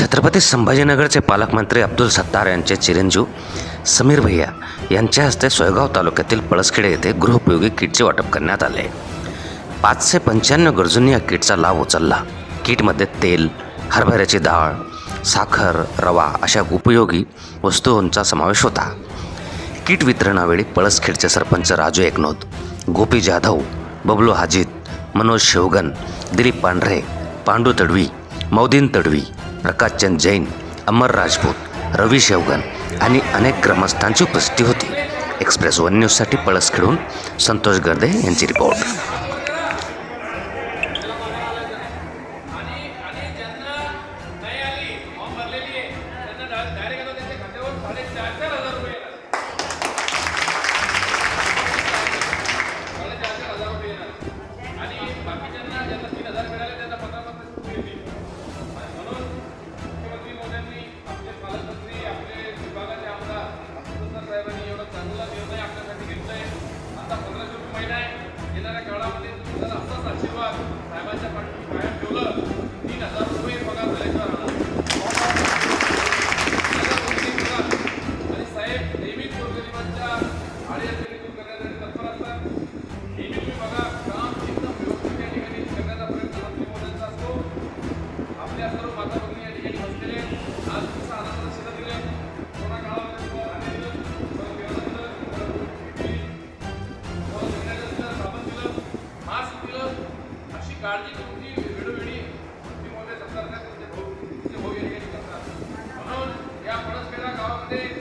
छत्रपती संभाजीनगरचे पालकमंत्री अब्दुल सत्तार यांचे चिरंजीव समीर भैया यांच्या हस्ते सोयगाव तालुक्यातील पळसखेडे येथे गृहोपयोगी किटचे वाटप करण्यात आले. पाचशे पंच्याण्णव गरजूंनी या किटचा लाभ उचलला. किटमध्ये तेल हरभऱ्याची डाळ साखर रवा अशा उपयोगी वस्तूंचा समावेश होता. किट वितरणावेळी पळसखेडचे सरपंच राजू एकनोत गोपी जाधव बबलू हाजीत मनोज शेवगन दिलीप पांढरे पांडू तडवी मौदीन तडवी प्रकाशचंद जैन अमर राजपूत रवी शेवगन आणि अनेक ग्रामस्थांची उपस्थिती होती. एक्सप्रेस वन न्यूजसाठी पळसखेडून संतोष गर्दे यांची रिपोर्ट ప్రజల काळजी तुमची वेळोवेळी तुमची मोठे सरकारने तुमचे भाऊ तुमचे भाऊ करतात म्हणून या पळसखेडा गावामध्ये